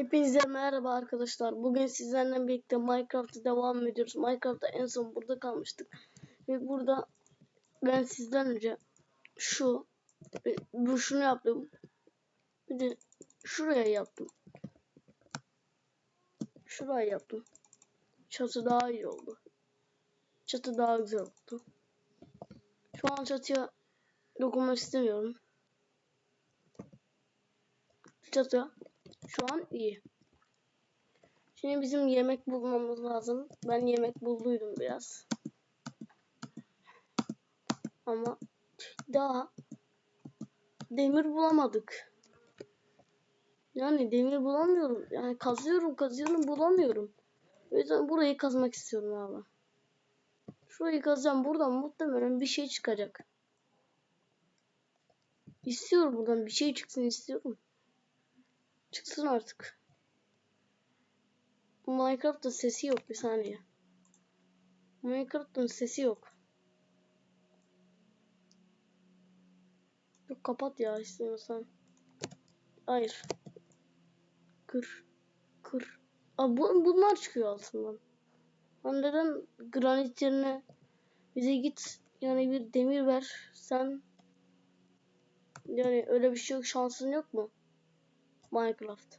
Hepinize merhaba arkadaşlar. Bugün sizlerle birlikte Minecraft'a devam ediyoruz. Minecraft'ta en son burada kalmıştık. Ve burada ben sizden önce şu bu şunu yaptım. Bir de şuraya yaptım. Şuraya yaptım. Çatı daha iyi oldu. Çatı daha güzel oldu. Şu an çatıya dokunmak istemiyorum. Çatı şu an iyi. Şimdi bizim yemek bulmamız lazım. Ben yemek bulduydum biraz. Ama daha demir bulamadık. Yani demir bulamıyorum. Yani kazıyorum kazıyorum bulamıyorum. O yüzden burayı kazmak istiyorum abi. Şurayı kazacağım. Buradan muhtemelen bir şey çıkacak. İstiyorum buradan bir şey çıksın istiyorum. Çıksın artık. Bu Minecraft'ta sesi yok bir saniye. Minecraft'ın sesi yok. Yok kapat ya istiyorsan. Hayır. Kır. Kır. Aa, bu, bunlar çıkıyor altından. Lan neden granit yerine bize git yani bir demir ver sen yani öyle bir şey yok şansın yok mu? Minecraft.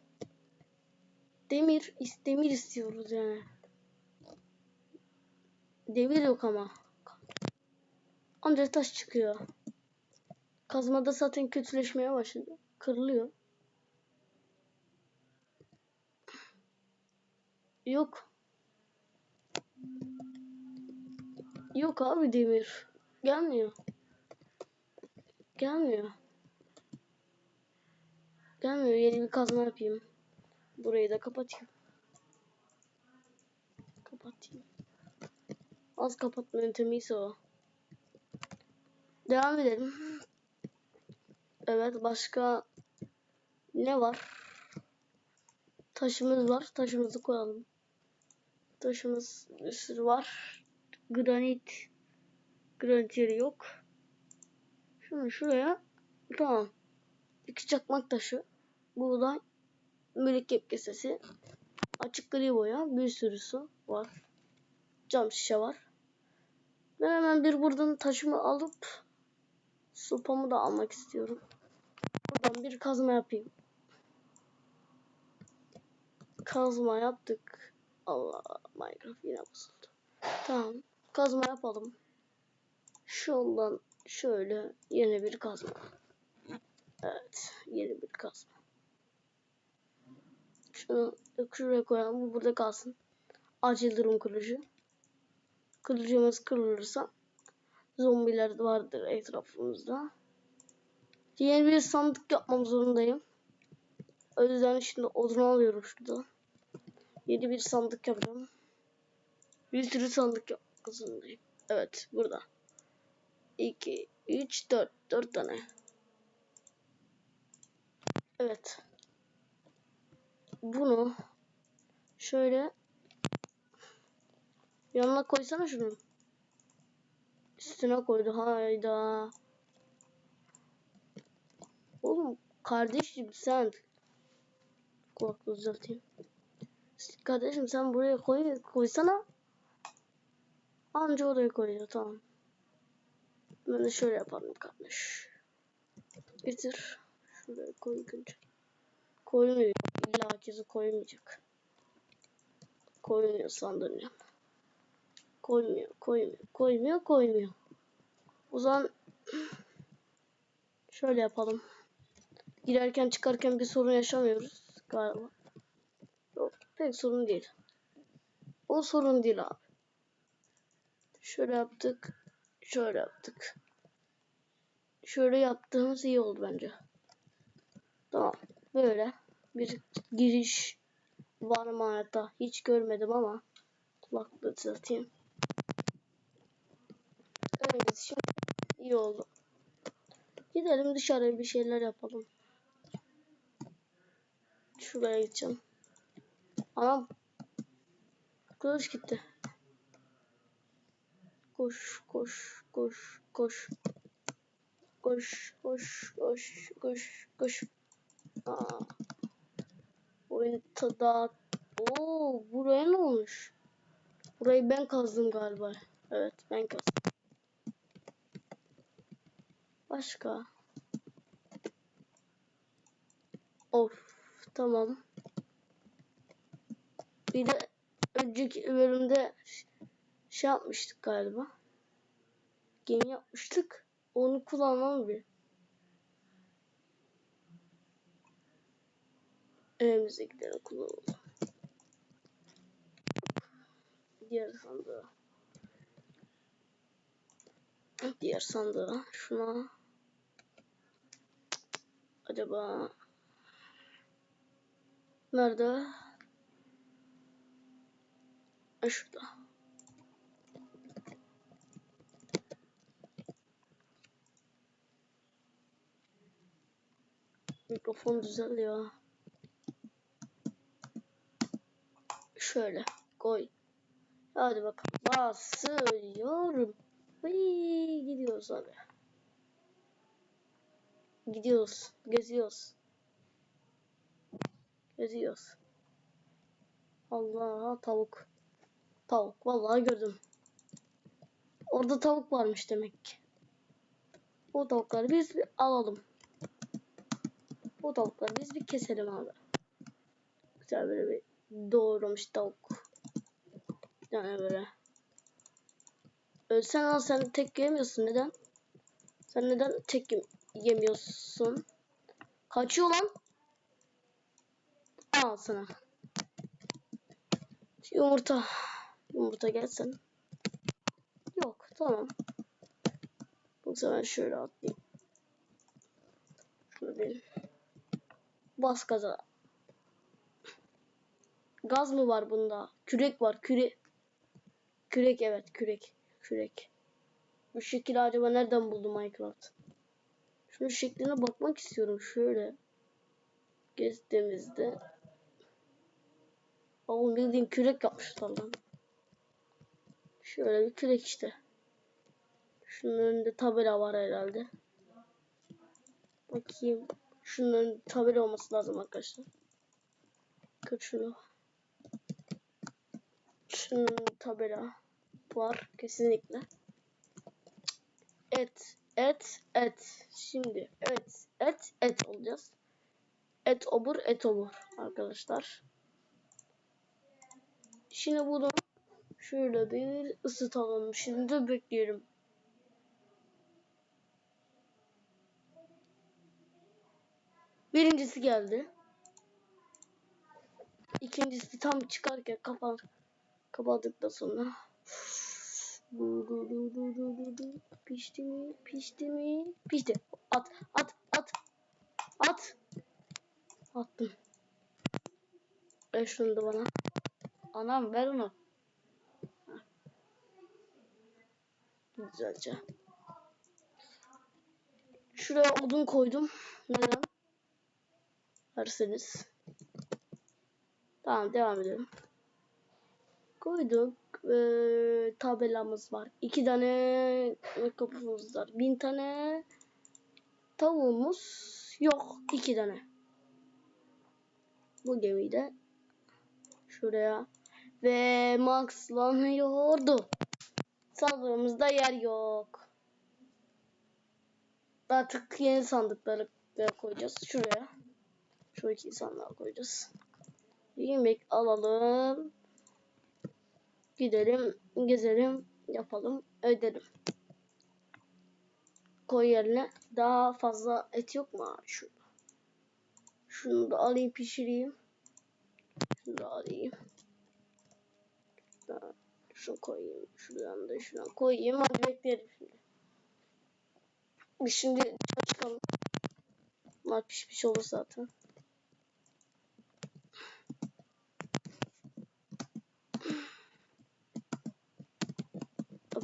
Demir, demir istiyoruz yani. Demir yok ama. Ancak taş çıkıyor. Kazmada zaten kötüleşmeye başladı. Kırılıyor. Yok. Yok abi demir. Gelmiyor. Gelmiyor. Gelmiyor. Yeni bir kazma yapayım. Burayı da kapatayım. Kapatayım. Az kapatma yöntemi ise o. Devam edelim. Evet başka ne var? Taşımız var. Taşımızı koyalım. Taşımız bir sürü var. Granit. Granit yeri yok. Şunu şuraya. Tamam. İki çakmak taşı. Buğday. Mürekkep kesesi. Açık gri boya. Bir sürü su var. Cam şişe var. Ben hemen bir buradan taşımı alıp sopamı da almak istiyorum. Buradan bir kazma yapayım. Kazma yaptık. Allah Minecraft yine bozuldu. Tamam. Kazma yapalım. Şu yoldan şöyle yeni bir kazma. Evet. Yeni bir kazma. Şunu şuraya koyalım. Bu burada kalsın. Acil durum kılıcı. Kılıcımız kırılırsa zombiler vardır etrafımızda. Yeni bir sandık yapmam zorundayım. O yüzden şimdi odun alıyorum şurada. Yeni bir sandık yapacağım. Bir sürü sandık yapmak zorundayım. Evet burada. 2, 3, 4. 4 tane. Evet. Bunu şöyle yanına koysana şunu. Üstüne koydu. Hayda. Oğlum kardeşim sen kulaklığı düzelteyim. Kardeşim sen buraya koy koysana. Anca oraya koyuyor tamam. Ben de şöyle yapalım kardeş. Getir. Şuraya koy önce. Koymuyor. İlla herkese koymayacak. Koymuyor sandım ya. Koymuyor, koymuyor, koymuyor, koymuyor. O zaman şöyle yapalım. Girerken çıkarken bir sorun yaşamıyoruz galiba. Yok, pek sorun değil. O sorun değil abi. Şöyle yaptık. Şöyle yaptık. Şöyle yaptığımız iyi oldu bence. Tamam. Böyle bir giriş var hayatta? Hiç görmedim ama kulaklığı düzelteyim. Evet şimdi iyi oldu. Gidelim dışarıya bir şeyler yapalım. Şuraya gideceğim. Anam kılıç gitti. Koş koş koş koş. Koş koş koş koş koş. Aa. Oyun tada. Oo buraya ne olmuş? Burayı ben kazdım galiba. Evet ben kazdım. Başka. Of tamam. Bir de önceki bölümde şey yapmıştık galiba. Gemi yapmıştık. Onu kullanmam bir. Evimize gidelim kullanalım. Diğer sandığı. Diğer sandığı. Şuna. Acaba nerede? Ha, şurada. Mikrofon güzel ya. Şöyle koy. Hadi bakalım. Basıyorum. Hıy, gidiyoruz abi. Gidiyoruz. Geziyoruz. Geziyoruz. Allah tavuk. Tavuk. Vallahi gördüm. Orada tavuk varmış demek ki. O tavukları biz bir alalım. O tavukları biz bir keselim abi. Güzel böyle bir doğramış tavuk. Yani böyle. Ölsen al sen tek yemiyorsun neden? Sen neden tek yem- yemiyorsun? Kaçıyor lan. Al sana. Yumurta. Yumurta gelsen. Yok tamam. Bu sefer şöyle atlayayım. Şunu bir. Bas gaza. Gaz mı var bunda? Kürek var. Küre. Kürek evet kürek. Kürek. Bu şekilde acaba nereden buldu Minecraft? Şunun şekline bakmak istiyorum. Şöyle. Gezdiğimizde. Oğlum bildiğin kürek yapmışlar lan. Şöyle bir kürek işte. Şunun önünde tabela var herhalde. Bakayım. Şunun tabela olması lazım arkadaşlar. Kır şunu. Önünde tabela var kesinlikle. Et, et, et. Şimdi et, et, et olacağız. Et obur, et obur arkadaşlar. Şimdi bunu şöyle bir ısıtalım. Şimdi bekleyelim. Birincisi geldi. İkincisi tam çıkarken kapan kapadıktan sonra pişti mi? Pişti mi? Pişti. At at at. At. Attım. Ver şunu da bana. Anam ver onu. Güzelce. Şuraya odun koydum. Neden? Verseniz. Tamam devam edelim koyduk ee, tabelamız var. İki tane kapımız var. Bin tane tavuğumuz yok. iki tane. Bu gemiyi de şuraya ve maxlanıyordu. Sandığımızda yer yok. Artık yeni sandıkları koyacağız. Şuraya. Şu iki sandığa koyacağız. Yemek alalım. Gidelim, gezelim, yapalım, ödelim. Koy yerine daha fazla et yok mu abi şurada? Şunu da alayım pişireyim. Şunu da alayım. Şunu koyayım. Şuradan da şuradan koyayım. Hadi bekleyelim şimdi. Biz şimdi çıkalım. Bunlar pişmiş olur zaten.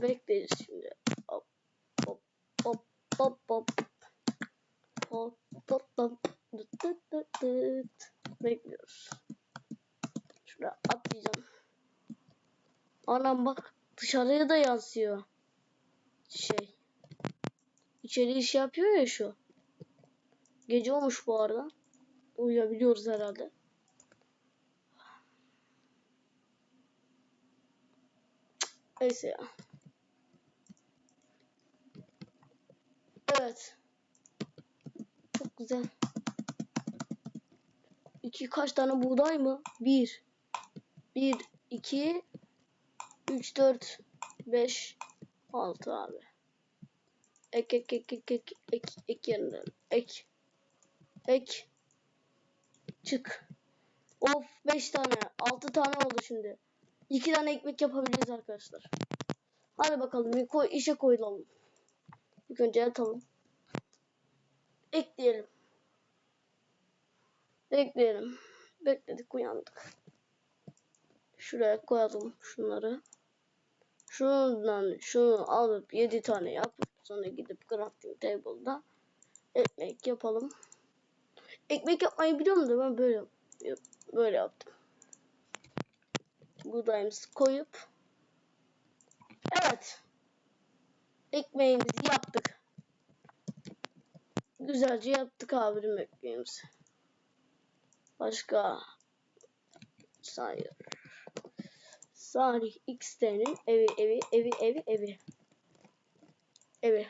bekleyin şimdi. Hop hop hop hop hop. Hop hop hop. Dıt dıt. Bekliyoruz. Şuna atlayacağım. Anam bak dışarıya da yansıyor. Şey. İçeri iş yapıyor ya şu. Gece olmuş bu arada. Uyuyabiliyoruz herhalde. Neyse ya. Evet. Çok güzel. İki kaç tane buğday mı? Bir. Bir, iki, üç, dört, beş, altı abi. Ek ek ek ek ek ek ek yerine ek ek çık. Of 5 tane 6 tane oldu şimdi. 2 tane ekmek yapabiliriz arkadaşlar. Hadi bakalım koy, işe koyulalım. İlk önce yatalım. Ekleyelim. Bekleyelim. Bekledik uyandık. Şuraya koyalım şunları. Şundan şunu alıp 7 tane yapıp sonra gidip crafting table'da ekmek yapalım. Ekmek yapmayı biliyorum da ben böyle böyle yaptım. Buğdayımızı koyup Evet. Ekmeğimizi yaptık. Güzelce yaptık abim ekmeğimizi. Başka sayır. Salih X'te'nin evi evi evi evi evi. Evi.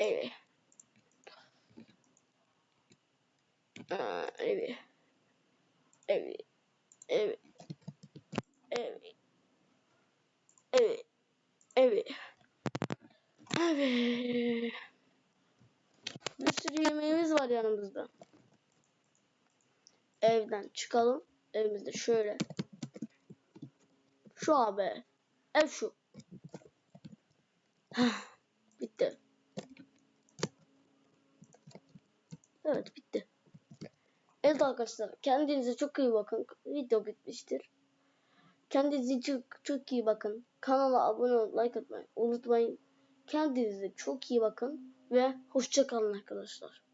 Evi. Aa, evi. Evi. Evi. Evi. Evi. Evi. Evi. Bir sürü yemeğimiz var yanımızda. Evden çıkalım. Evimizde şöyle. Şu abi. Ev şu. Bitti. Evet bitti. Evet arkadaşlar kendinize çok iyi bakın. Video bitmiştir. Kendinize çok, çok iyi bakın. Kanala abone olup like atmayı unutmayın. Kendinize çok iyi bakın ve hoşça kalın arkadaşlar.